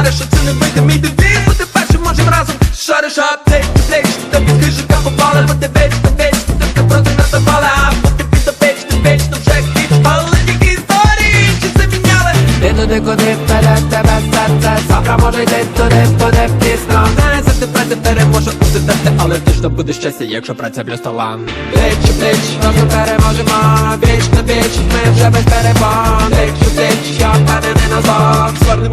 ти вариш, що це не вийде. Мій девіз, бути першим можем разом. Шариш аптек, плеч, та під хижика попали Бо ти вечно, вечно, ти проти нас напали А бути під опечно, вечно вже хіч Але тільки історії, чи це міняли Ти туди, куди веде тебе серце? Завтра може йти туди, буде пізно. Не завжди праця переможе у дете Але точно буде щастя, якщо праця плюс талант Пліч у пліч, разом переможемо. Віч на віч, ми вже без перебон Пліч у я впевнений на зло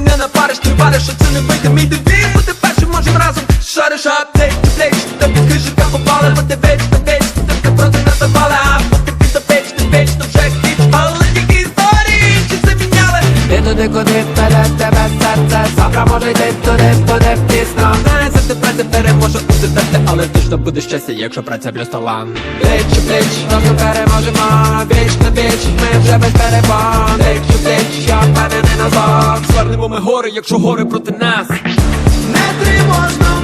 не напариш, ти вариш, що це не вийде. Мій Шариш. Аптек, плеч, попали Бо ти вечно, вечно, ти проти нас напали А бути під опечно, вечно вже хіч Але тільки історії, чи це міняли? Ти туди, куди веде тебе серце. Завтра може йти туди, буде пізно. Не завжди праця переможе у дете Але точно буде щастя, якщо праця плюс талант у пліч, разом переможемо Віч на віч, ми вже без перебон у пліч, я впевнений на зло. Звернемо ми гори, якщо гори проти нас. Не тривожно